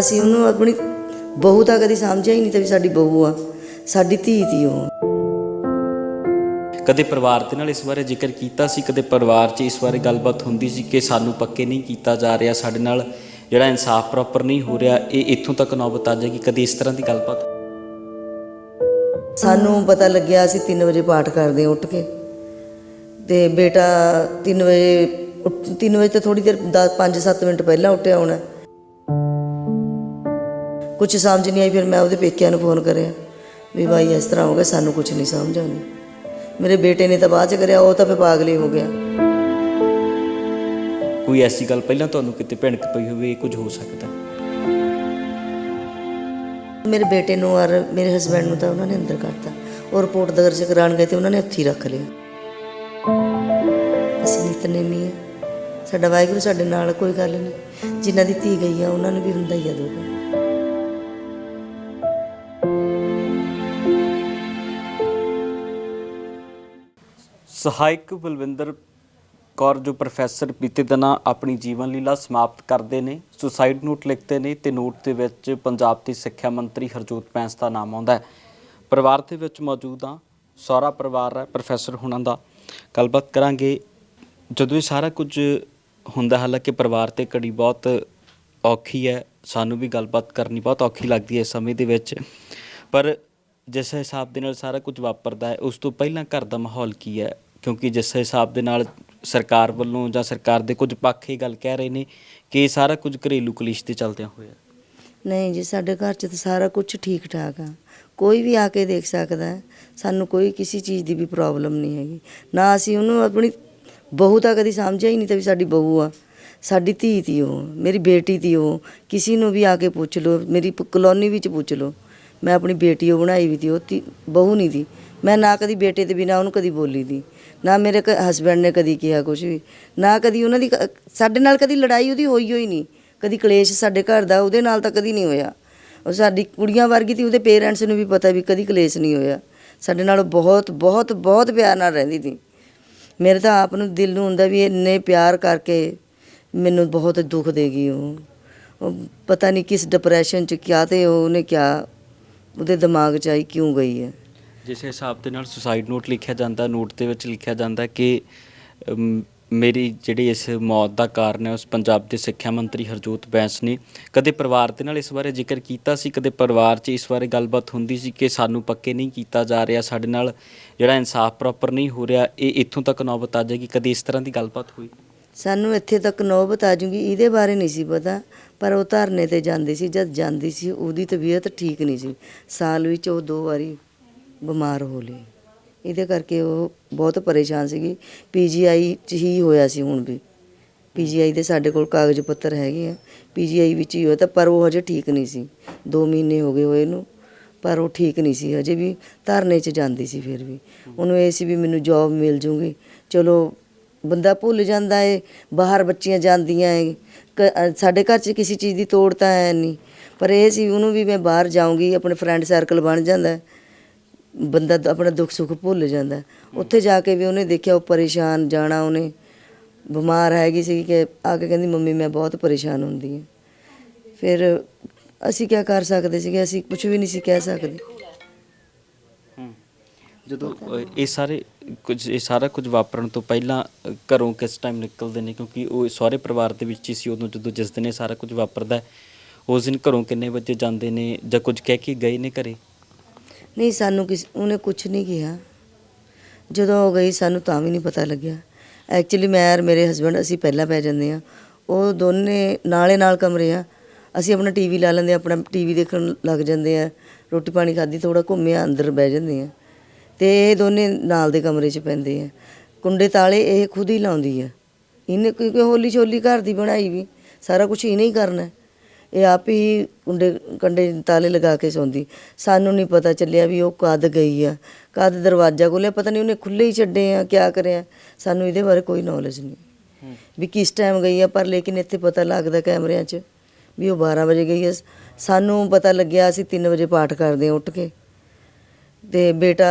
ਅਸੀਂ ਉਹਨੂੰ ਆਪਣੀ ਬਹੂ ਤਾਂ ਕਦੀ ਸਮਝਿਆ ਹੀ ਨਹੀਂ ਤੇ ਵੀ ਸਾਡੀ ਬਹੂ ਆ ਸਾਡੀ ਧੀ ਤੀ ਉਹ। ਕਦੇ ਪਰਿਵਾਰ ਦੇ ਨਾਲ ਇਸ ਬਾਰੇ ਜ਼ਿਕਰ ਕੀਤਾ ਸੀ ਕਦੇ ਪਰਿਵਾਰ 'ਚ ਇਸ ਬਾਰੇ ਗੱਲਬਾਤ ਹੁੰਦੀ ਸੀ ਕਿ ਸਾਨੂੰ ਪੱਕੇ ਨਹੀਂ ਕੀਤਾ ਜਾ ਰਿਹਾ ਸਾਡੇ ਨਾਲ ਜਿਹੜਾ ਇਨਸਾਫ ਪ੍ਰੋਪਰ ਨਹੀਂ ਹੋ ਰਿਹਾ ਇਹ ਇੱਥੋਂ ਤੱਕ ਨੌਬਤ ਆ ਜਾਏਗੀ ਕਦੇ ਇਸ ਤਰ੍ਹਾਂ ਦੀ ਗੱਲਬਾਤ? ਸਾਨੂੰ ਪਤਾ ਲੱਗਿਆ ਅਸੀਂ 3 ਵਜੇ ਪਾਠ ਕਰਦੇ ਉੱਠ ਕੇ। ਤੇ ਬੇਟਾ 3 ਵਜੇ 3 ਵਜੇ ਤੋਂ ਥੋੜੀ ਦੇਰ 5-7 ਮਿੰਟ ਪਹਿਲਾਂ ਉੱਠਿਆ ਹੋਣਾ। ਕੁਝ ਸਮਝ ਨਹੀਂ ਆਈ ਫਿਰ ਮੈਂ ਉਹਦੇ ਪੇਕਿਆਂ ਨੂੰ ਫੋਨ ਕਰਿਆ ਵੀ ਭਾਈ ਇਸ ਤਰ੍ਹਾਂ ਹੋ ਗਿਆ ਸਾਨੂੰ ਕੁਝ ਨਹੀਂ ਸਮਝ ਆਉਂਦੀ। ਮੇਰੇ ਬੇਟੇ ਨੇ ਤਾਂ ਬਾਅਦ ਚ ਕਰਿਆ ਉਹ ਤਾਂ ਫੇ ਪਾਗਲ ਹੀ ਹੋ ਗਿਆ। ਕੋਈ ਐਸੀ ਗੱਲ ਪਹਿਲਾਂ ਤੁਹਾਨੂੰ ਕਿਤੇ ਭਿਣਕ ਪਈ ਹੋਵੇ ਇਹ ਕੁਝ ਹੋ ਸਕਦਾ? ਮੇਰੇ ਬੇਟੇ ਨੂੰ ਔਰ ਮੇਰੇ ਹਸਬੰਡ ਨੂੰ ਤਾਂ ਉਹਨਾਂ ਨੇ ਅੰਦਰ ਕਰਤਾ। ਉਹ ਰਿਪੋਰਟ ਦਰਜ ਕਰਾਉਣ ਗਏ ਤੇ ਉਹਨਾਂ ਨੇ ਹੱਥੀ ਰੱਖ ਲਿਆ। ਅਸੀਂ ਨਿਤਨੇਮੀ ਹੈ ਸਾਡਾ ਵਾਹਿਗੁਰੂ ਸਾਡੇ ਨਾਲ ਕੋਈ ਗੱਲ ਨਹੀਂ। ਜਿਨ੍ਹਾਂ ਦੀ ਧੀ ਗਈ ਆ ਉਹਨਾਂ ਨੂੰ ਵੀ ਹੁੰਦਾ ਹੀ ਆ ਦੁੱਖ। ਸਹਾਇਕ ਬਲਵਿੰਦਰ ਕੌਰ ਜੋ ਪ੍ਰੋਫੈਸਰ ਬੀਤੇ ਦਿਨਾਂ ਆਪਣੀ ਜੀਵਨ ਲੀਲਾ ਸਮਾਪਤ ਕਰਦੇ ਨੇ, ਸੁਸਾਈਡ ਨੋਟ ਲਿਖਦੇ ਨੇ ਤੇ ਨੋਟ ਦੇ ਵਿੱਚ ਪੰਜਾਬ ਦੇ ਸਿੱਖਿਆ ਮੰਤਰੀ ਹਰਜੋਤ ਪੈਂਸ ਦਾ ਨਾਮ ਆਉਂਦਾ ਹੈ। ਪਰਿਵਾਰ ਦੇ ਵਿੱਚ ਮੌਜੂਦ ਆ ਸਹੁਰਾ ਪਰਿਵਾਰ ਹੈ, ਪ੍ਰੋਫੈਸਰ ਹੁਣਾਂ ਦਾ। ਗੱਲਬਾਤ ਕਰਾਂਗੇ। ਜਦੋਂ ਇਹ ਸਾਰਾ ਕੁਝ ਹੁੰਦਾ, ਹਾਲਾਂਕਿ ਪਰਿਵਾਰ ਤੇ ਕੜੀ ਬਹੁਤ ਔਖੀ ਹੈ, ਸਾਨੂੰ ਵੀ ਗੱਲਬਾਤ ਕਰਨੀ ਬਹੁਤ ਔਖੀ ਲੱਗਦੀ ਹੈ ਇਸ ਸਮੇਂ ਦੇ ਵਿੱਚ। ਪਰ ਜਿਸ ਹਿਸਾਬ ਦੇ ਨਾਲ ਸਾਰਾ ਕੁਝ ਵਾਪਰਦਾ ਹੈ, ਉਸ ਤੋਂ ਪਹਿਲਾਂ ਘਰ ਦਾ ਮਾਹੌਲ ਕੀ ਹੈ? ਕਿਉਂਕਿ ਜਿਸ ਹਿਸਾਬ ਦੇ ਨਾਲ ਸਰਕਾਰ ਵੱਲੋਂ ਜਾਂ ਸਰਕਾਰ ਦੇ ਕੁਝ ਪੱਖ ਇਹ ਗੱਲ ਕਹਿ ਰਹੇ ਨੇ ਕਿ ਇਹ ਸਾਰਾ ਕੁਝ ਘਰੇਲੂ ਕਲੇਸ਼ ਤੇ ਚੱਲਦਿਆਂ ਹੋਇਆ। ਨਹੀਂ ਜੀ, ਸਾਡੇ ਘਰ 'ਚ ਤਾਂ ਸਾਰਾ ਕੁਝ ਠੀਕ ਠਾਕ ਆ। ਕੋਈ ਵੀ ਆ ਕੇ ਦੇਖ ਸਕਦਾ ਹੈ, ਸਾਨੂੰ ਕੋਈ ਕਿਸੇ ਚੀਜ਼ ਦੀ ਵੀ ਪ੍ਰੋਬਲਮ ਨਹੀਂ ਹੈਗੀ। ਨਾ ਅਸੀਂ ਉਹਨੂੰ ਆਪਣੀ ਬਹੂ ਤਾਂ ਕਦੀ ਸਮਝਿਆ ਹੀ ਨਹੀਂ ਤਾਂ ਵੀ ਸਾਡੀ ਬਹੂ ਆ। ਸਾਡੀ ਧੀ ਤੀ ਉਹ, ਮੇਰੀ ਬੇਟੀ ਤੀ ਉਹ। ਕਿਸੇ ਨੂੰ ਵੀ ਆ ਕੇ ਪੁੱਛ ਲਓ, ਮੇਰੀ ਪ- ਕਲੋਨੀ ਵਿੱਚ ਪੁੱਛ ਲਓ। ਮੈਂ ਆਪਣੀ ਬੇਟੀ ਉਹ ਬਣਾਈ ਵੀ ਤੀ, ਉਹ ਤੀ, ਬਹੂ ਨਹੀਂ ਤੀ। ਮੈਂ ਨਾ ਕਦੀ ਬੇਟੇ ਦੇ ਬਿਨਾ ਉਹਨੂੰ ਕਦੀ ਬੋਲੀ ਦੀ, ਨਾ ਮੇਰੇ ਹਸਬੰਡ ਨੇ ਕਦੀ ਕਿਹਾ ਕੁਝ ਵੀ, ਨਾ ਕਦੀ ਉਹਨਾਂ ਦੀ ਕ- ਸਾਡੇ ਨਾਲ ਕਦੀ ਲੜਾਈ ਉਹਦੀ ਹੋਈ ਹੋਈ ਨਹੀਂ, ਕਦੀ ਕਲੇਸ਼ ਸਾਡੇ ਘਰ ਦਾ ਉਹਦੇ ਨਾਲ ਤਾਂ ਕਦੀ ਨਹੀਂ ਹੋਇਆ। ਉਹ ਸਾਡੀ ਕੁੜੀਆਂ ਵਰਗੀ ਤੀ, ਉਹਦੇ ਪੇਰੈਂਟਸ ਨੂੰ ਵੀ ਪਤਾ ਵੀ ਕਦੀ ਕਲੇਸ਼ ਨਹੀਂ ਹੋਇਆ। ਸਾਡੇ ਨਾਲ ਬਹੁਤ ਬਹੁਤ ਬਹੁਤ ਪਿਆਰ ਨਾਲ ਰਹਿੰਦੀ ਤੀ। ਮੇਰੇ ਤਾਂ ਆਪ ਨੂੰ ਦਿਲ ਨੂੰ ਹੁੰਦਾ ਵੀ ਇੰਨੇ ਪਿਆਰ ਕਰਕੇ ਮੈਨੂੰ ਬਹੁਤ ਦੁੱਖ ਦੇਗੀ ਉਹ। ਉਹ ਪਤਾ ਨਹੀਂ ਕਿਸ ਡਿਪਰੈਸ਼ਨ ਚ ਕਿਆ ਤੇ ਉਹਨੇ ਕਿਆ, ਉਹਦੇ ਦਿਮਾਗ ਚ ਆਈ ਕਿਉਂ ਗਈ ਹੈ। ਜਿਸ ਹਿਸਾਬ ਦੇ ਨਾਲ ਸੁਸਾਈਡ ਨੋਟ ਲਿਖਿਆ ਜਾਂਦਾ ਨੋਟ ਦੇ ਵਿੱਚ ਲਿਖਿਆ ਜਾਂਦਾ ਕਿ ਅਮ, ਮੇਰੀ ਜਿਹੜੀ ਇਸ ਮੌਤ ਦਾ ਕਾਰਨ ਹੈ ਉਸ ਪੰਜਾਬ ਦੇ ਸਿੱਖਿਆ ਮੰਤਰੀ ਹਰਜੋਤ ਬੈਂਸ ਨੇ ਕਦੇ ਪਰਿਵਾਰ ਦੇ ਨਾਲ ਇਸ ਬਾਰੇ ਜ਼ਿਕਰ ਕੀਤਾ ਸੀ? ਕਦੇ ਪਰਿਵਾਰ 'ਚ ਇਸ ਬਾਰੇ ਗੱਲਬਾਤ ਹੁੰਦੀ ਸੀ ਕਿ ਸਾਨੂੰ ਪੱਕੇ ਨਹੀਂ ਕੀਤਾ ਜਾ ਰਿਹਾ ਸਾਡੇ ਨਾਲ ਜਿਹੜਾ ਇਨਸਾਫ ਪ੍ਰੋਪਰ ਨਹੀਂ ਹੋ ਰਿਹਾ ਇਹ ਇੱਥੋਂ ਤੱਕ ਨੌਬਤ ਆ ਜਾਏਗੀ? ਕਦੇ ਇਸ ਤਰ੍ਹਾਂ ਦੀ ਗੱਲਬਾਤ ਹੋਈ? ਸਾਨੂੰ ਇੱਥੇ ਤੱਕ ਨੌਬਤ ਆ ਜੂਗੀ ਇਹਦੇ ਬਾਰੇ ਨਹੀਂ ਸੀ ਪਤਾ ਪਰ ਉਹ ਧਰਨੇ ਤੇ ਜਾਂਦੀ ਸੀ ਜਦ ਜਾਂਦੀ ਸੀ ਉਹਦੀ ਤਬੀਅਤ ਠੀਕ ਨਹੀਂ ਸੀ। ਸਾਲ ਵਿੱਚ ਉਹ ਦੋ ਵਾਰੀ ਬਿਮਾਰ ਹੋ ਲਈ ਇਹਦੇ ਕਰਕੇ ਉਹ ਬਹੁਤ ਪਰੇਸ਼ਾਨ ਸੀਗੀ। ਪੀਜੀਆਈ ਚ ਹੀ ਹੋਇਆ ਸੀ ਹੁਣ ਵੀ। ਪੀਜੀਆਈ ਦੇ ਸਾਡੇ ਕੋਲ ਕਾਗਜ਼ ਪੱਤਰ ਹੈਗੇ ਆ। ਪੀਜੀਆਈ ਵਿੱਚ ਹੀ ਹੋਇਆ ਤਾਂ ਪਰ ਉਹ ਹਜੇ ਠੀਕ ਨਹੀਂ ਸੀ। 2 ਮਹੀਨੇ ਹੋ ਗਏ ਹੋਏ ਨੂੰ, ਪਰ ਉਹ ਠੀਕ ਨਹੀਂ ਸੀ। ਹਜੇ ਵੀ ਧਰਨੇ 'ਚ ਜਾਂਦੀ ਸੀ ਫਿਰ ਵੀ। ਉਹਨੂੰ ਇਹ ਸੀ ਵੀ ਮੈਨੂੰ ਜੌਬ ਮਿਲ ਜੂਗੀ। ਚਲੋ, ਬੰਦਾ ਭੁੱਲ ਜਾਂਦਾ ਏ, ਬਾਹਰ ਬੱਚੀਆਂ ਜਾਂਦੀਆਂ ਏ। ਕ- ਸਾਡੇ ਘਰ 'ਚ ਕਿਸੇ ਚੀਜ਼ ਦੀ ਤੋੜ ਤਾਂ ਹੈ ਨਹੀਂ। ਪਰ ਇਹ ਸੀ ਉਹਨੂੰ ਵੀ ਮੈਂ ਬਾਹਰ ਜਾਊਂਗੀ, ਆਪਣੇ ਫਰੈਂਡ ਸਰਕਲ ਬਣ ਜਾਂਦਾ। ਬੰਦਾ ਆਪਣਾ ਦੁੱਖ ਸੁੱਖ ਭੁੱਲ ਜਾਂਦਾ। ਉੱਥੇ ਜਾ ਕੇ ਵੀ ਉਹਨੇ ਦੇਖਿਆ ਉਹ ਪਰੇਸ਼ਾਨ ਜਾਣਾ ਉਹਨੇ। ਬਿਮਾਰ ਹੈਗੀ ਸੀ ਕਿ ਆ ਕੇ ਕਹਿੰਦੀ, ਮੰਮੀ, ਮੈਂ ਬਹੁਤ ਪਰੇਸ਼ਾਨ ਹੁੰਦੀ ਹਾਂ। ਫਿਰ ਅਸੀਂ ਕੀ ਕਰ ਸਕਦੇ ਸੀਗੇ? ਅਸੀਂ ਕੁਝ ਵੀ ਨਹੀਂ ਸੀ ਕਹਿ ਸਕਦੇ। ਜਦੋਂ ਇਹ ਸਾਰੇ ਕੁਝ, ਇਹ ਸਾਰਾ ਕੁਝ ਵਾਪਰਨ ਤੋਂ ਪਹਿਲਾਂ ਘਰੋਂ ਕਿਸ ਟਾਈਮ ਨਿਕਲਦੇ ਨੇ? ਕਿਉਂਕਿ ਉਹ ਸਾਰੇ ਪਰਿਵਾਰ ਦੇ ਵਿੱਚ ਹੀ ਸੀ, ਉਦੋਂ ਜਦੋਂ ਜਿਸ ਦਿਨ ਇਹ ਸਾਰਾ ਕੁਝ ਵਾਪਰਦਾ ਉਸ ਦਿਨ ਘਰੋਂ ਕਿੰਨੇ ਵਜੇ ਜਾਂਦੇ ਨੇ ਜਾਂ ਕੁਝ ਕਹਿ ਕੇ ਗਏ ਨੇ ਘਰੇ? ਨਹੀਂ, ਸਾਨੂੰ ਕਿਸ, ਉਹਨੇ ਕੁਝ ਨਹੀਂ ਕਿਹਾ। ਜਦੋਂ ਉਹ ਗਈ, ਸਾਨੂੰ ਤਾਂ ਵੀ ਨਹੀਂ ਪਤਾ ਲੱਗਿਆ। ਐਕਚੁਅਲੀ ਮੈਂ ਔਰ ਮੇਰੇ ਹਸਬੰਡ ਅਸੀਂ ਪਹਿਲਾਂ ਪੈ ਜਾਂਦੇ ਆ ਉਹ ਦੋਨੇ ਨਾਲੇ ਨਾਲ ਕਮਰੇ ਆ। ਅਸੀਂ ਆਪਣਾ ਟੀਵੀ ਲਾ ਲੈਂਦੇ ਆ ਆਪਣਾ ਟੀਵੀ ਦੇਖਣ ਲੱਗ ਜਾਂਦੇ ਆ ਰੋਟੀ ਪਾਣੀ ਖਾਧੀ ਥੋੜਾ ਘੁੰਮਿਆ ਅੰਦਰ ਬਹਿ ਜਾਂਦੇ ਆ ਤੇ ਇਹ ਦੋਨੇ ਨਾਲ ਦੇ ਕਮਰੇ 'ਚ ਪੈਂਦੇ ਆ। ਕੁੰਡੇ ਤਾਲੇ ਇਹ ਖੁਦ ਹੀ ਲਾਉਂਦੀ ਆ। ਇਹਨੇ ਕਿਉਂਕਿ ਹੋਲੀ ਛੋਲੀ ਘਰ ਦੀ ਬਣਾਈ ਵੀ। ਸਾਰਾ ਕੁਝ ਇਹਨੇ ਹੀ ਕਰਨਾ। ਇਹ ਆਪ ਹੀ ਕੁੰਡੇ ਕੰਡੇ ਤਾਲੇ ਲਗਾ ਕੇ ਸੌਂਦੀ। ਸਾਨੂੰ ਨਹੀਂ ਪਤਾ ਚੱਲਿਆ ਵੀ ਉਹ ਕਦ ਗਈ ਆ ਕਦ ਦਰਵਾਜ਼ਾ ਖੋਲ੍ਹਿਆ ਪਤਾ ਨਹੀਂ ਉਹਨੇ ਖੁੱਲੇ ਹੀ ਛੱਡੇ ਆ ਕਿਆ ਕਰਿਆ। ਸਾਨੂੰ ਇਹਦੇ ਬਾਰੇ ਕੋਈ ਨੌਲੇਜ ਨਹੀਂ ਵੀ ਕਿਸ ਟਾਈਮ ਗਈ ਆ ਪਰ ਲੇਕਿਨ ਇੱਥੇ ਪਤਾ ਲੱਗਦਾ ਕੈਮਰਿਆਂ 'ਚ ਵੀ ਉਹ 12 ਵਜੇ ਗਈ ਆ। ਸਾਨੂੰ ਪਤਾ ਲੱਗਿਆ ਅਸੀਂ 3 ਵਜੇ ਪਾਠ ਕਰਦੇ ਆ ਉੱਠ ਕੇ। ਤੇ ਬੇਟਾ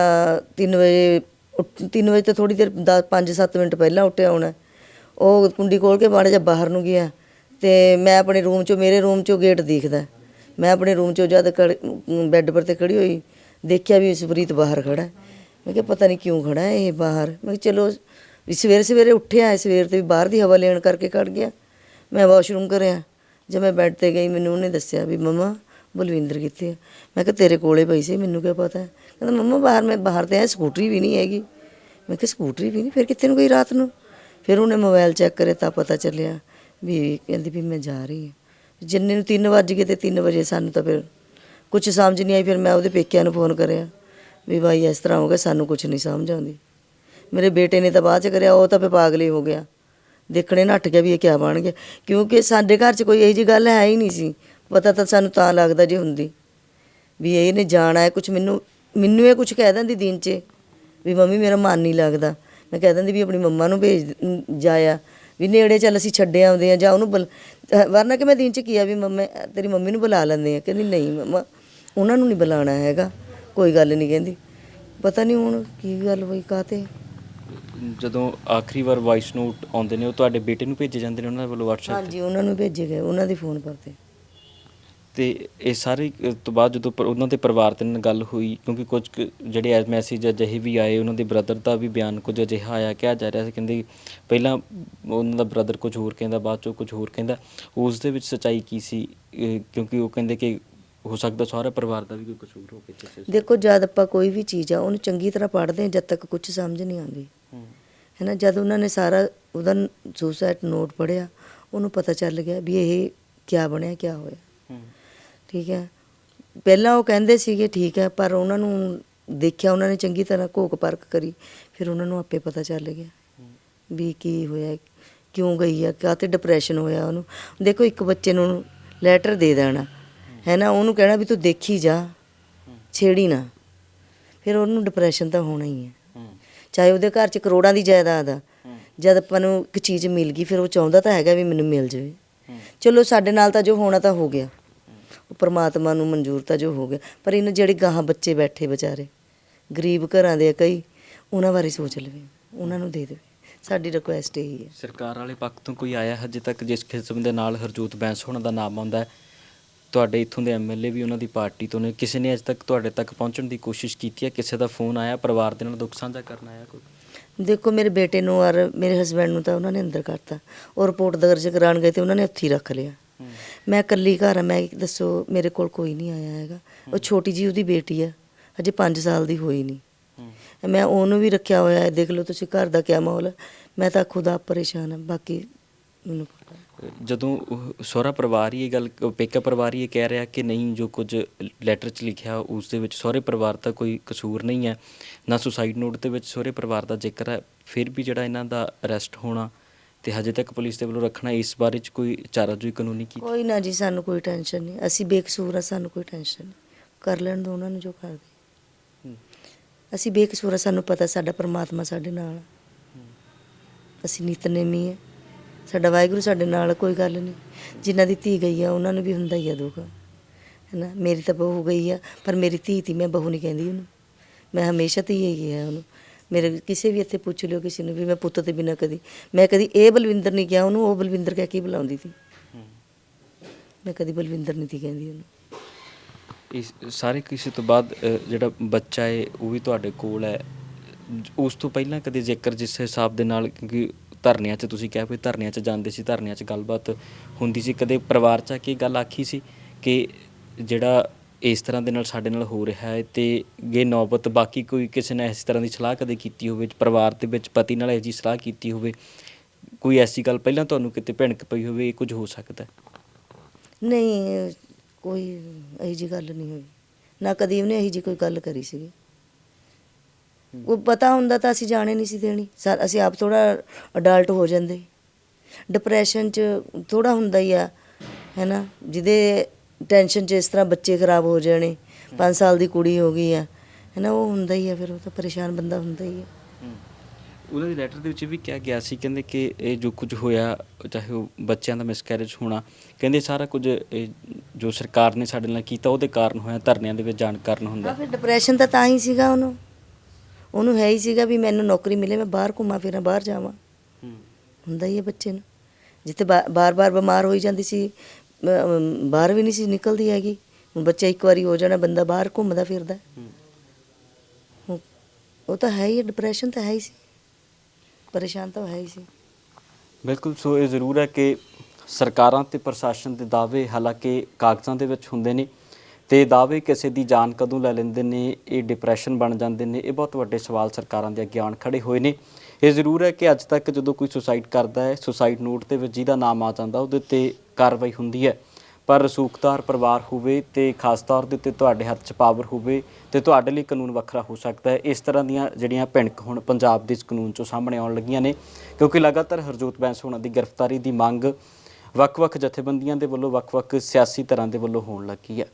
3 ਵਜੇ 3 ਵਜੇ ਤੋਂ ਥੋੜੀ ਦੇਰ 5-7 ਮਿੰਟ ਪਹਿਲਾਂ ਉੱਠਿਆ ਹੋਣਾ। ਉਹ ਕੁੰਡੀ ਖੋਲ ਕੇ ਮਾੜਾ ਜਿਹਾ ਬਾਹਰ ਨੂੰ ਗਿਆ। ਤੇ ਮੈਂ ਆਪਣੇ ਰੂਮ 'ਚੋਂ, ਮੇਰੇ ਰੂਮ 'ਚੋਂ ਗੇਟ ਦਿਖਦਾ। ਮੈਂ ਆਪਣੇ ਰੂਮ 'ਚੋਂ ਜਦ ਬੈੱਡ ਪਰ ਤੇ ਖੜੀ ਹੋਈ, ਦੇਖਿਆ ਵੀ ਸੁਪ੍ਰੀਤ ਬਾਹਰ ਖੜਾ ਮੈਂ ਕਿਹਾ, ਪਤਾ ਨਹੀਂ ਕਿਉਂ ਖੜਾ ਇਹ ਬਾਹਰ? ਮੈਂ ਕਿਹਾ, ਚਲੋ, ਵੀ ਸਵੇਰੇ ਸਵੇਰੇ ਉੱਠਿਆ ਹੈ, ਸਵੇਰ ਤੇ ਵੀ ਬਾਹਰ ਦੀ ਹਵਾ ਲੈਣ ਕਰਕੇ ਖੜ ਗਿਆ। ਮੈਂ ਵਾਸ਼ਰੂਮ ਕਰਿਆ। ਜਦ ਮੈਂ ਬੈੱਡ ਤੇ ਗਈ, ਮੈਨੂੰ ਉਹਨੇ ਦੱਸਿਆ ਵੀ, ਮਮਾ, ਬਲਵਿੰਦਰ ਕਿੱਥੇ ਆ? ਮੈਂ ਕਿਹਾ, ਤੇਰੇ ਕੋਲੇ ਪਈ ਸੀ, ਮੈਨੂੰ ਕੀ ਪਤਾ ਕਹਿੰਦਾ, ਮਮਾ, ਬਾਹਰ ਮੈਂ, ਬਾਹਰ ਤੇ ਆ ਸਕੂਟਰੀ ਵੀ ਨਹੀਂ ਹੈਗੀ। ਮੈਂ ਕਿਹਾ, ਸਕੂਟਰੀ ਵੀ ਨਹੀਂ? ਫਿਰ ਕਿੱਥੇ ਨੂੰ ਗਈ ਰਾਤ ਨੂੰ? ਫਿਰ ਉਹਨੇ ਮੋਬਾਈਲ ਚੈੱਕ ਕਰੇ ਤਾਂ ਪਤਾ ਚੱਲਿਆ ਵੀ ਕਹਿੰਦੀ ਵੀ ਮੈਂ ਜਾ ਰਹੀ ਹਾਂ। ਜਿੰਨੇ ਨੂੰ 3 ਵੱਜ ਗਏ ਤੇ 3 ਵਜੇ ਸਾਨੂੰ ਤਾਂ ਫਿਰ ਕੁਝ ਸਮਝ ਨਹੀਂ ਆਈ, ਫਿਰ ਮੈਂ ਉਹਦੇ ਪੇਕਿਆਂ ਨੂੰ ਫੋਨ ਕਰਿਆ ਵੀ ਭਾਈ ਇਸ ਤਰ੍ਹਾਂ ਹੋ ਗਿਆ, ਸਾਨੂੰ ਕੁਝ ਨਹੀਂ ਸਮਝ ਆਉਂਦੀ। ਮੇਰੇ ਬੇਟੇ ਨੇ ਤਾਂ ਬਾਅਦ ਚ ਕਰਿਆ, ਉਹ ਤਾਂ ਫਿਰ ਪਾਗਲ ਹੋ ਗਿਆ। ਦੇਖਣੇ ਨੱਠ ਗਿਆ ਵੀ ਇਹ ਕਿਆ ਬਣ ਗਿਆ। ਕਿਉਂਕਿ ਸਾਡੇ ਘਰ 'ਚ ਕੋਈ ਇਹੋ ਜਿਹੀ ਗੱਲ ਹੈ ਹੀ ਨਹੀਂ ਸੀ। ਪਤਾ ਤਾਂ ਸਾਨੂੰ ਤਾਂ ਲੱਗਦਾ ਜੇ ਹੁੰਦੀ। ਵੀ ਇਹਨੇ ਜਾਣਾ ਹੈ ਕੁਝ ਮੈਨੂੰ ਮੈਨੂੰ ਇਹ ਕੁਝ ਕਹਿ ਦਿੰਦੀ ਦਿਨ 'ਚ, ਵੀ ਮੰਮੀ ਮੇਰਾ ਮਨ ਨਹੀਂ ਲੱਗਦਾ। ਮੈਂ ਕਹਿ ਦਿੰਦੀ ਵੀ ਆਪਣੀ ਮੰਮਾ ਨੂੰ ਭੇਜ, ਜਾਇਆ। ਵੀ ਨੇੜੇ ਚੱਲ ਅਸੀਂ ਛੱਡੇ ਆਉਂਦੇ ਆ ਜਾਂ ਉਹਨੂੰ ਬੁਲ- ਅਹ ਵਰਨਾ ਕਿ ਮੈਂ ਦਿਨ 'ਚ ਕੀਆ ਵੀ ਮੰਮਾ ਤੇਰੀ ਮੰਮੀ ਨੂੰ ਬੁਲਾ ਲੈਂਦੇ ਆ ਕਹਿੰਦੀ ਨਹੀਂ ਮੰਮਾ ਉਹਨਾਂ ਨੂੰ ਨਹੀਂ ਬੁਲਾਉਣਾ ਹੈਗਾ। ਕੋਈ ਗੱਲ ਨਹੀਂ ਕਹਿੰਦੀ। ਪਤਾ ਨਹੀਂ ਹੁਣ ਕੀ ਗੱਲ ਹੋਈ ਕਾਤੇ ਜਦੋਂ ਆਖਰੀ ਵਾਰ ਵਾਇਸ ਨੋਟ ਆਉਂਦੇ ਨੇ ਉਹ ਤੁਹਾਡੇ ਬੇਟੇ ਨੂੰ ਭੇਜੇ ਜਾਂਦੇ ਨੇ ਉਹਨਾਂ ਵੱਲੋਂ WhatsApp ਹਾਂਜੀ ਉਹਨਾਂ ਨੂੰ ਭੇਜੇ ਗਏ ਉਹਨਾਂ ਦੇ ਫੋਨ ਪਰ ਤੇ। ਤੇ ਇਹ ਸਾਰੇ ਤੋਂ ਬਾਅਦ ਜਦੋਂ ਪਰ- ਉਹਨਾਂ ਦੇ ਪਰਿਵਾਰ ਦੇ ਨਾਲ ਗੱਲ ਹੋਈ ਕਿਉਂਕਿ ਕੁਝ ਕੁ ਜਿਹੜੇ ਮੈਸੇਜ ਅਜਿਹੇ ਵੀ ਆਏ ਉਹਨਾਂ ਦੇ ਬ੍ਰਦਰ ਦਾ ਵੀ ਬਿਆਨ ਕੁਝ ਅਜਿਹਾ ਆਇਆ ਕਿਹਾ ਜਾ ਰਿਹਾ ਸੀ ਕਹਿੰਦੇ ਪਹਿਲਾਂ ਉਹਨਾਂ ਦਾ ਬ੍ਰਦਰ ਕੁਝ ਹੋਰ ਕਹਿੰਦਾ ਬਾਅਦ ਚੋਂ ਕੁਝ ਹੋਰ ਕਹਿੰਦਾ ਉਸ ਦੇ ਵਿੱਚ ਸਚਾਈ ਕੀ ਸੀ? ਕਿਉਂਕਿ ਉਹ ਕਹਿੰਦੇ ਕਿ ਹੋ ਸਕਦਾ ਸਾਰੇ ਪਰਿਵਾਰ ਦਾ ਵੀ ਕੋਈ ਕਸੂਰ ਹੋ ਚ ਦੇਖੋ ਜਦ ਆਪਾਂ ਕੋਈ ਵੀ ਚੀਜ਼ ਆ ਉਹਨੂੰ ਚੰਗੀ ਤਰ੍ਹਾਂ ਪੜ੍ਹਦੇ ਹਾਂ ਜਦ ਤੱਕ ਕੁਝ ਸਮਝ ਨਹੀਂ ਆਉਂਦੀ। ਹੂੰ। ਨਾ ਜਦ ਉਹਨਾਂ ਨੇ ਸਾਰਾ ਉਹਦਾ ਸੁਸਾਈਡ ਨੋਟ ਪੜਿਆ ਉਹਨੂੰ ਪਤਾ ਚੱਲ ਗਿਆ ਵੀ ਇਹ ਕਿਆ ਬਣਿਆ ਕਿਆ ਹੋਇਆ। ਠੀਕ ਹੈ। ਪਹਿਲਾਂ ਉਹ ਕਹਿੰਦੇ ਸੀਗੇ, ਠੀਕ ਹੈ, ਪਰ ਉਹਨਾਂ ਨੂੰ ਦੇਖਿਆ, ਉਹਨਾਂ ਨੇ ਚੰਗੀ ਤਰ੍ਹਾਂ ਘੋਕ ਪਰਖ ਕਰੀ, ਫਿਰ ਉਹਨਾਂ ਨੂੰ ਆਪੇ ਪਤਾ ਚੱਲ ਗਿਆ ਵੀ ਕੀ ਹੋਇਆ, ਕਿਉਂ ਗਈ ਆ, ਕਾਹਤੇ ਡਿਪਰੈਸ਼ਨ ਹੋਇਆ ਉਹਨੂੰ। ਦੇਖੋ, ਇੱਕ ਬੱਚੇ ਨੂੰ ਲੈਟਰ ਦੇ ਦੇਣਾ, ਹੈ ਨਾ, ਉਹਨੂੰ ਕਹਿਣਾ ਵੀ ਤੂੰ ਦੇਖੀ ਜਾ, ਛੇੜੀ ਨਾ। ਫਿਰ ਉਹਨੂੰ ਡਿਪਰੈਸ਼ਨ ਤਾਂ ਹੋਣਾ ਹੀ ਹੈ। ਚਾਹੇ ਉਹਦੇ ਘਰ 'ਚ ਕਰੋੜਾਂ ਦੀ ਜਾਇਦਾਦ ਆ, ਜਦ ਆਪਾਂ ਨੂੰ ਇੱਕ ਚੀਜ਼ ਮਿਲ ਗਈ, ਫਿਰ ਉਹ ਚਾਹੁੰਦਾ ਤਾਂ ਹੈਗਾ ਵੀ ਮੈਨੂੰ ਮਿਲ ਜਾਵੇ। ਚਲੋ, ਸਾਡੇ ਨਾਲ ਤਾਂ ਜੋ ਹੋਣਾ ਤਾਂ ਹੋ ਗਿਆ। ਪ੍ਰਮਾਤਮਾ ਨੂੰ ਮਨਜ਼ੂਰ ਤਾਂ ਜੋ ਹੋ ਗਿਆ ਪਰ ਇਹਨਾਂ ਜਿਹੜੇ ਗਾਹਾਂ ਬੱਚੇ ਬੈਠੇ ਵਿਚਾਰੇ ਗਰੀਬ ਘਰਾਂ ਦੇ ਆ ਕਈ ਉਹਨਾਂ ਬਾਰੇ ਸੋਚ ਲਵੇ ਉਹਨਾਂ ਨੂੰ ਦੇ ਦੇਵੇ। ਸਾਡੀ ਰਿਕੁਐਸਟ ਇਹੀ ਹੈ। ਸਰਕਾਰ ਵਾਲੇ ਪੱਖ ਤੋਂ ਕੋਈ ਆਇਆ ਹਜੇ ਤੱਕ ਜਿਸ ਕਿਸਮ ਦੇ ਨਾਲ ਹਰਜੋਤ ਬੈਂਸ ਹੋਣਾ ਦਾ ਨਾਮ ਆਉਂਦਾ ਹੈ? ਤੁਹਾਡੇ ਇੱਥੋਂ ਦੇ ਐਮਐਲਏ ਵੀ ਉਹਨਾਂ ਦੀ ਪਾਰਟੀ ਤੋਂ ਨੇ ਕਿਸੇ ਨੇ ਅਜੇ ਤੱਕ ਤੁਹਾਡੇ ਤੱਕ ਪਹੁੰਚਣ ਦੀ ਕੋਸ਼ਿਸ਼ ਕੀਤੀ ਹੈ? ਕਿਸੇ ਦਾ ਫੋਨ ਆਇਆ ਪਰਿਵਾਰ ਦੇ ਨਾਲ ਦੁੱਖ ਸਾਂਝਾ ਕਰਨ ਆਇਆ ਕੋਈ? ਦੇਖੋ ਮੇਰੇ ਬੇਟੇ ਨੂੰ ਔਰ ਮੇਰੇ ਹਸਬੰਡ ਨੂੰ ਤਾਂ ਉਹਨਾਂ ਨੇ ਅੰਦਰ ਕਰਤਾ ਉਹ ਰਿਪੋਰਟ ਦਰਜ ਕਰਾਉਣ ਗਏ ਤੇ ਉਹਨਾਂ ਨੇ ਉੱਥੇ ਹੀ ਰੱਖ ਲਿਆ। ਮੈਂ ਇਕੱਲੀ ਘਰ ਆ, ਮੈਂ ਦੱਸੋ ਮੇਰੇ ਕੋਲ ਕੋਈ ਨਹੀਂ ਆਇਆ ਹੈਗਾ। ਉਹ ਛੋਟੀ ਜੀ ਉਹਦੀ ਬੇਟੀ ਆ ਅਜੇ 5 ਸਾਲ ਦੀ ਹੋਈ ਨਹੀਂ। ਮੈਂ ਉਹਨੂੰ ਵੀ ਰੱਖਿਆ ਹੋਇਆ ਹੈ, ਦੇਖ ਲਓ ਤੁਸੀਂ ਘਰ ਦਾ ਕਿਆ ਮਾਹੌਲ ਮੈਂ ਤਾਂ ਖੁਦ ਪਰੇਸ਼ਾਨ ਹਾਂ ਬਾਕੀ ਮੈਨੂੰ ਪਤਾ ਜਦੋਂ ਉਹ ਸਹੁਰਾ ਪਰਿਵਾਰ ਹੀ ਇਹ ਗੱਲ ਪੇਕਾ ਪਰਿਵਾਰ ਹੀ ਇਹ ਕਹਿ ਰਿਹਾ ਕਿ ਨਹੀਂ, ਜੋ ਕੁਝ ਲੈਟਰ 'ਚ ਲਿਖਿਆ, ਉਸ ਦੇ ਵਿੱਚ ਸਹੁਰੇ ਪਰਿਵਾਰ ਦਾ ਕੋਈ ਕਸੂਰ ਨਹੀਂ ਹੈ, ਨਾ ਸੁਸਾਈਡ ਨੋਟ ਦੇ ਵਿੱਚ ਸਹੁਰੇ ਪਰਿਵਾਰ ਦਾ ਜ਼ਿਕਰ ਹੈ, ਫਿਰ ਵੀ ਜਿਹੜਾ ਇਹਨਾਂ ਦਾ ਅਰੈਸਟ ਹੋਣਾ ਤੇ ਹਜੇ ਤੱਕ ਪੁਲਿਸ ਦੇ ਵੱਲੋਂ ਰੱਖਣਾ ਇਸ ਬਾਰੇ 'ਚ ਕੋਈ ਚਾਰਾਜੋਈ ਕਾਨੂੰਨੀ ਕੀ? ਕੋਈ ਨਾ ਜੀ ਸਾਨੂੰ ਕੋਈ ਟੈਨਸ਼ਨ ਨਹੀਂ। ਅਸੀਂ ਬੇਕਸੂਰ ਆ ਸਾਨੂੰ ਕੋਈ ਟੈਨਸ਼ਨ ਨਹੀਂ। ਕਰ ਲੈਣ ਦੋ ਉਹਨਾਂ ਨੂੰ ਜੋ ਕਰਦੇ ਹੂੰ, ਅਸੀਂ ਬੇਕਸੂਰ ਆ ਸਾਨੂੰ ਪਤਾ ਸਾਡਾ ਪ੍ਰਮਾਤਮਾ ਸਾਡੇ ਨਾਲ ਆ। ਅਸੀਂ ਨਿਤਨੇਮੀ ਹੈ। ਸਾਡਾ ਵਾਹਿਗੁਰੂ ਸਾਡੇ ਨਾਲ ਆ, ਕੋਈ ਗੱਲ ਨਹੀਂ। ਜਿਨ੍ਹਾਂ ਦੀ ਧੀ ਗਈ ਆ ਉਹਨਾਂ ਨੂੰ ਵੀ ਹੁੰਦਾ ਹੀ ਆ ਦੁੱਖ। ਹੈਨਾ? ਮੇਰੀ ਤਾਂ ਬਹੂ ਗਈ ਆ ਪਰ ਮੇਰੀ ਧੀ ਤੀ ਮੈਂ ਬਹੂ ਨਹੀਂ ਕਹਿੰਦੀ ਉਹਨੂੰ। ਮੈਂ ਹਮੇਸ਼ਾ ਧੀ ਹੀ ਗਿਆ ਉਹਨੂੰ। ਮੇਰੇ ਕਿਸੇ ਵੀ ਇੱਥੇ ਪੁੱਛ ਲਿਓ ਕਿਸੇ ਨੂੰ ਵੀ, ਮੈਂ ਪੁੱਤ ਤੇ ਬਿਨਾਂ ਕਦੀ, ਮੈਂ ਕਦੀ ਇਹ ਬਲਵਿੰਦਰ ਨਹੀਂ ਕਿਹਾ ਉਹਨੂੰ, ਉਹ ਬਲਵਿੰਦਰ ਕਹਿ ਕੇ ਬੁਲਾਉਂਦੀ ਸੀ। ਮੈਂ ਕਦੀ ਬਲਵਿੰਦਰ ਨਹੀਂ ਤੀ ਕਹਿੰਦੀ ਉਹਨੂੰ। ਇਸ, ਸਾਰੇ ਕਿਸੇ ਤੋਂ ਬਾਅਦ ਜਿਹੜਾ ਬੱਚਾ ਹੈ ਉਹ ਵੀ ਤੁਹਾਡੇ ਕੋਲ ਹੈ। ਉਸ ਤੋਂ ਪਹਿਲਾਂ ਕਦੇ ਜੇਕਰ ਜਿਸ ਹਿਸਾਬ ਦੇ ਨਾਲ, ਕਿਉਂਕਿ ਧਰਨਿਆਂ 'ਚ ਤੁਸੀਂ ਕਿਹਾ ਵੀ ਧਰਨਿਆਂ 'ਚ ਜਾਂਦੇ ਸੀ, ਧਰਨਿਆਂ 'ਚ ਗੱਲਬਾਤ ਹੁੰਦੀ ਸੀ, ਕਦੇ ਪਰਿਵਾਰ 'ਚ ਆ ਕੇ ਇਹ ਗੱਲ ਆਖੀ ਸੀ ਕਿ ਜਿਹੜਾ ਇਸ ਤਰ੍ਹਾਂ ਦੇ ਨਾਲ ਸਾਡੇ ਨਾਲ ਹੋ ਰਿਹਾ ਹੈ ਤੇ ਇਹ ਨੌਬਤ ਬਾਕੀ ਕੋਈ ਕਿਸੇ ਨੇ ਇਸ ਤਰ੍ਹਾਂ ਦੀ ਸਲਾਹ ਕਦੇ ਕੀਤੀ ਹੋਵੇ ਪਰਿਵਾਰ ਦੇ ਵਿੱਚ ਪਤੀ ਨਾਲ ਇਹ ਜੀ ਸਲਾਹ ਕੀਤੀ ਹੋਵੇ ਕੋਈ ਐਸੀ ਗੱਲ ਪਹਿਲਾਂ ਤੁਹਾਨੂੰ ਕਿਤੇ ਭਿਣਕ ਪਈ ਹੋਵੇ ਇਹ ਕੁਝ ਹੋ ਸਕਦਾ ਹੈ? ਨਹੀਂ ਕੋਈ ਇਹੋ ਜੀ ਗੱਲ ਨਹੀਂ ਹੋਈ। ਨਾ ਕਦੀ ਉਹਨੇ ਇਹੋ ਜੀ ਕੋਈ ਗੱਲ ਕਰੀ ਸੀਗੀ। ਉਹ ਪਤਾ ਹੁੰਦਾ ਤਾਂ ਅਸੀਂ ਜਾਣੇ ਨਹੀਂ ਸੀ ਦੇਣੀ। ਸਾ- ਅਸੀਂ ਆਪ ਥੋੜਾ ਅਡਲਟ ਹੋ ਜਾਂਦੇ। ਡਿਪਰੈਸ਼ਨ ਚ ਥੋੜਾ ਹੁੰਦਾ ਹੀ ਆ ਹੈਨਾ ਜਿਹਦੇ ਟੈਨਸ਼ਨ ਚ ਇਸ ਤਰ੍ਹਾਂ ਬੱਚੇ ਖਰਾਬ ਹੋ ਜਾਣੇ 5 ਸਾਲ ਦੀ ਕੁੜੀ ਹੋ ਗਈ ਆ ਹੈਨਾ ਉਹ ਹੁੰਦਾ ਹੀ ਆ ਫਿਰ ਉਹ ਤਾਂ ਪਰੇਸ਼ਾਨ ਬੰਦਾ ਹੁੰਦਾ ਹੀ ਆ। ਉਹਨਾਂ ਦੀ ਲੈਟਰ ਦੇ ਵਿੱਚ ਵੀ ਕਿਹਾ ਗਿਆ ਸੀ ਕਹਿੰਦੇ ਕਿ ਇਹ ਜੋ ਕੁਝ ਹੋਇਆ ਚਾਹੇ ਉਹ ਬੱਚਿਆਂ ਦਾ ਮਿਸਕੈਰੇਜ ਹੋਣਾ ਕਹਿੰਦੇ ਸਾਰਾ ਕੁਝ ਇਹ ਜੋ ਸਰਕਾਰ ਨੇ ਸਾਡੇ ਨਾਲ ਕੀਤਾ ਉਹਦੇ ਕਾਰਨ ਹੋਇਆ ਧਰਨਿਆਂ ਦੇ ਵਿੱਚ ਜਾਣ ਕਾਰਨ ਆ ਹੁੰਦਾ ਫਿਰ ਡਿਪਰੈਸ਼ਨ ਤਾਂ ਤਾਂ ਹੀ ਸੀਗਾ ਉਹਨੂੰ। ਉਹਨੂੰ ਹੈ ਹੀ ਸੀਗਾ ਵੀ ਮੈਨੂੰ ਨੌਕਰੀ ਮਿਲੇ ਮੈਂ ਬਾਹਰ ਘੁੰਮਾਂ ਫਿਰਾਂ ਬਾਹਰ ਜਾਵਾਂ। ਹੁੰਦਾ ਹੀ ਹੈ ਬੱਚੇ ਨੂੰ। ਜਿੱਥੇ ਬਾਰ-ਬਾਰ ਬਿਮਾਰ ਹੋਈ ਜਾਂਦੀ ਸੀ ਬਾਹਰ ਵੀ ਨਹੀਂ ਸੀ ਨਿਕਲਦੀ ਹੈਗੀ। ਬੱਚਾ ਇੱਕ ਵਾਰੀ ਹੋ ਜਾਣਾ, ਬੰਦਾ ਬਾਹਰ ਘੁੰਮਦਾ ਫਿਰਦਾ। ਉਹ ਤਾਂ ਹੈ ਹੀ ਡਿਪਰੈਸ਼ਨ ਤਾਂ ਹੈ ਹੀ ਸੀ। ਪਰੇਸ਼ਾਨ ਤਾਂ ਹੈ ਹੀ ਸੀ। ਬਿਲਕੁਲ, ਸੋ ਇਹ ਜ਼ਰੂਰ ਹੈ ਕਿ ਸਰਕਾਰਾਂ ਤੇ ਪ੍ਰਸ਼ਾਸਨ ਦੇ ਦਾਅਵੇ ਹਾਲਾਂਕਿ ਕਾਗਜ਼ਾਂ ਦੇ ਵਿੱਚ ਹੁੰਦੇ ਨੇ ਤੇ ਦਾਅਵੇ ਕਿਸੇ ਦੀ ਜਾਨ ਕਦੋਂ ਲੈ ਲੈਂਦੇ ਨੇ, ਇਹ ਡਿਪਰੈਸ਼ਨ ਬਣ ਜਾਂਦੇ ਨੇ, ਇਹ ਬਹੁਤ ਵੱਡੇ ਸਵਾਲ ਸਰਕਾਰਾਂ ਦੇ ਅੱਗੇ ਆਣ ਖੜੇ ਹੋਏ ਨੇ। ਇਹ ਜ਼ਰੂਰ ਹੈ ਕਿ ਅੱਜ ਤੱਕ ਜਦੋਂ ਕੋਈ ਸੁਸਾਈਡ ਕਰਦਾ ਹੈ ਸੁਸਾਈਡ ਨੋਟ ਤੇ ਵਿੱਚ ਜਿਹਦਾ ਨਾਮ ਆ ਜਾਂਦਾ, ਉਹਦੇ ਤੇ ਕਾਰਵਾਈ ਹੁੰਦੀ ਹੈ। ਪਰ ਰਸੂਖਦਾਰ ਪਰਿਵਾਰ ਹੋਵੇ ਤੇ ਖਾਸ ਤੌਰ ਦੇ ਉੱਤੇ ਤੁਹਾਡੇ ਹੱਥ 'ਚ ਪਾਵਰ ਹੋਵੇ ਤੇ ਤੁਹਾਡੇ ਲਈ ਕਾਨੂੰਨ ਵੱਖਰਾ ਹੋ ਸਕਦਾ ਹੈ। ਇਸ ਤਰ੍ਹਾਂ ਦੀਆਂ ਜਿਹੜੀਆਂ ਭਿਣਕ ਹੁਣ ਪੰਜਾਬ ਦੇ ਇਸ ਕਾਨੂੰਨ 'ਚੋਂ ਸਾਹਮਣੇ ਆਉਣ ਲੱਗੀਆਂ ਨੇ, ਕਿਉਂਕਿ ਲਗਾਤਾਰ ਹਰਜੋਤ ਬੈਂਸ ਹੋਣਾ ਦੀ ਗ੍ਰਿਫਤਾਰੀ ਦੀ ਮੰਗ ਵੱਖ-ਵੱਖ ਜਥੇਬੰਦੀਆਂ ਦੇ ਵੱਲੋਂ ਵੱਖ-ਵੱਖ ਸਿਆਸੀ ਧਿਰਾਂ ਦੇ ਵੱਲੋਂ ਹੋਣ ਲੱਗੀ ਹੈ।